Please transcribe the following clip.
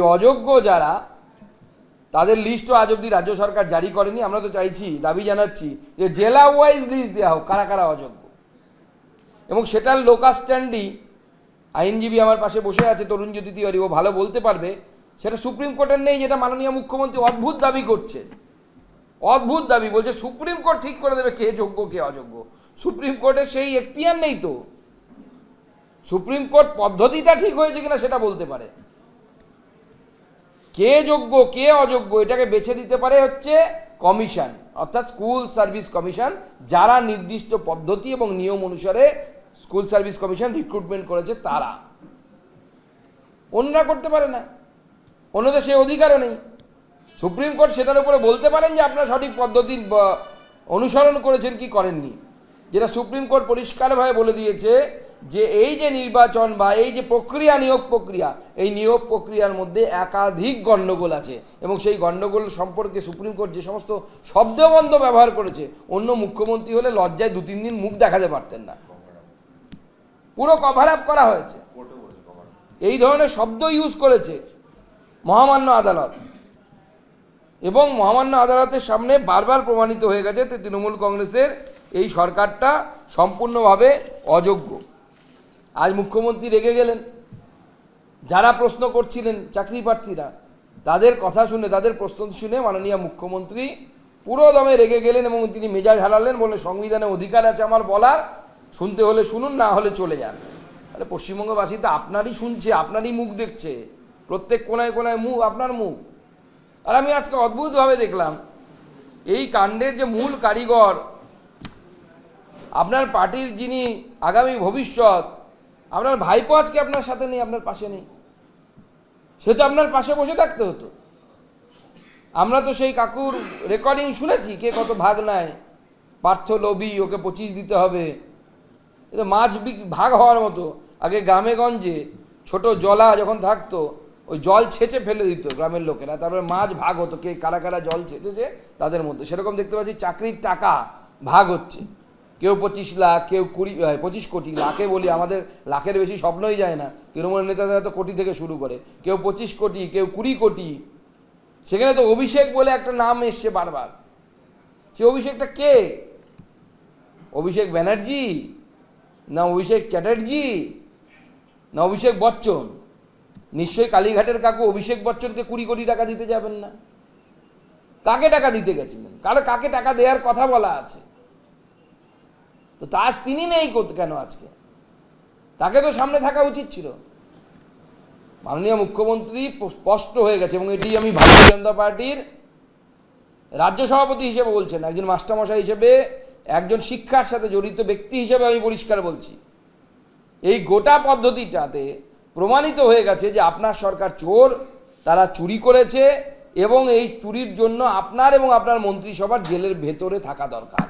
অযোগ্য যারা, তাদের লিস্টও আজ অব্দি রাজ্য সরকার জারি করেনি। আমরা তো চাইছি, দাবি জানাচ্ছি যে জেলা ওয়াইজ লিস্ট দেওয়া হোক, কারা কারা অযোগ্য। এবং সেটার লোকাল স্ট্যান্ডই আইনজীবী আমার পাশে বসে আছে, তরুণজ্যোতি তিওয়ারি, ও ভালো বলতে পারবে। সেটা সুপ্রিম কোর্টের নেই, যেটা মাননীয় মুখ্যমন্ত্রী অদ্ভুত দাবি করছেন। অদ্ভুত দাবি, বলছে সুপ্রিম কোর্ট ঠিক করে দেবে কে যোগ্য, কে অযোগ্য। সুপ্রিম কোর্টের সেই এখতিয়ার নেই তো। সুপ্রিম কোর্ট পদ্ধতিটা ঠিক হয়েছে কিনা সেটা বলতে পারে। কে যোগ্য, কে অযোগ্য, এটাকে বেছে দিতে পারে হচ্ছে কমিশন, অর্থাৎ স্কুল সার্ভিস কমিশন, যারা নির্দিষ্ট পদ্ধতি এবং নিয়ম অনুসারে স্কুল সার্ভিস কমিশন রিক্রুটমেন্ট করেছে তারা। অন্যরা করতে পারে না। অন্যদের সেই অধিকারও নেই। সুপ্রিম কোর্ট সেটার উপরে বলতে পারেন যে আপনারা সঠিক পদ্ধতি অনুসরণ করেছেন কি করেননি। যেটা সুপ্রিম কোর্ট পরিষ্কারভাবে বলে দিয়েছে যে এই যে নির্বাচন বা এই যে প্রক্রিয়া, নিয়োগ প্রক্রিয়া, এই নিয়োগ প্রক্রিয়ার মধ্যে একাধিক গণ্ডগোল আছে এবং সেই গণ্ডগোল সম্পর্কে সুপ্রিম কোর্ট যে সমস্ত শব্দবন্ধ ব্যবহার করেছে, অন্য মুখ্যমন্ত্রী হলে লজ্জায় দু তিন দিন মুখ দেখাতে পারতেন না। পুরো কভার আপ করা হয়েছে। এই ধরনের শব্দ ইউজ করেছে মহামান্য আদালত। এবং মহামান্য আদালতের সামনে বারবার প্রমাণিত হয়ে গেছে তৃণমূল কংগ্রেসের এই সরকারটা সম্পূর্ণভাবে অযোগ্য। আজ মুখ্যমন্ত্রী রেগে গেলেন। যারা প্রশ্ন করছিলেন চাকরি প্রার্থীরা, তাদের কথা শুনে, তাদের প্রশ্ন শুনে মাননীয় মুখ্যমন্ত্রী পুরো দমে রেগে গেলেন এবং তিনি মেজাজ হারালেন বলে সংবিধানে অধিকার আছে আমার বলার, শুনতে হলে শুনুন, না হলে চলে যান। আরে, পশ্চিমবঙ্গবাসী তো আপনারই শুনছে, আপনারই মুখ দেখছে। প্রত্যেক কোনায় কোনায় মুখ, আপনার মুখ। আর আমি আজকে অদ্ভুতভাবে দেখলাম, এই কাণ্ডের যে মূল কারিগর, আপনার পার্টির যিনি আগামী ভবিষ্যৎ আপনার ভাইপো আজকে আপনার সাথে নেই, আপনার পাশে নেই। সে তো আপনার পাশে বসে থাকতে হতো। আমরা তো সেই কাকুর রেকর্ডিং শুনেছি, কে কত ভাগ নেয়। পার্থ লবি ওকে পঁচিশ দিতে হবে। এটা মাছ ভাগ হওয়ার মতো। আগে গ্রামে গঞ্জে ছোট জলা যখন থাকতো, ওই জল ছেঁচে ফেলে দিত গ্রামের লোকেরা। তারপরে মাছ ভাগ হতো, কে কারা কারা জল ছেঁচেছে তাদের মধ্যে। সেরকম দেখতে পাচ্ছি চাকরির টাকা ভাগ হচ্ছে। কেউ পঁচিশ লাখ, কেউ কুড়ি পঁচিশ কোটি, লাখে বলি আমাদের লাখের বেশি স্বপ্নই যায় না। তৃণমূল নেতাদের তো কোটি থেকে শুরু করে। কেউ পঁচিশ কোটি, কেউ কুড়ি কোটি। সেখানে তো অভিষেক বলে একটা নাম এসছে বারবার। সে অভিষেকটা কে? অভিষেক ব্যানার্জি? না অভিষেক চ্যাটার্জি? না অভিষেক বচ্চন? নিশ্চয়ই কালীঘাটের কাকু অভিষেক বচ্চনকে কুড়ি কোটি টাকা দিতে যাবেন না। কাকে টাকা দিতে গেছিলেন? কারও কাকে টাকা দেওয়ার কথা বলা আছে? তো তাজ তিনি নেই কেন আজকে? তাকে তো সামনে থাকা উচিত ছিল। মাননীয় মুখ্যমন্ত্রী স্পষ্ট হয়ে গেছে এবং এটি আমি ভারতীয় জনতা পার্টির রাজ্য সভাপতি হিসেবে বলছেন, একজন মাস্টারমশাই হিসেবে, একজন শিক্ষার সাথে জড়িত ব্যক্তি হিসেবে আমি পরিষ্কার বলছি। এই গোটা পদ্ধতিটাতে প্রমাণিত হয়ে গেছে যে আপনার সরকার চোর, তারা চুরি করেছে এবং এই চুরির জন্য আপনার এবং আপনার মন্ত্রিসভার জেলের ভেতরে থাকা দরকার।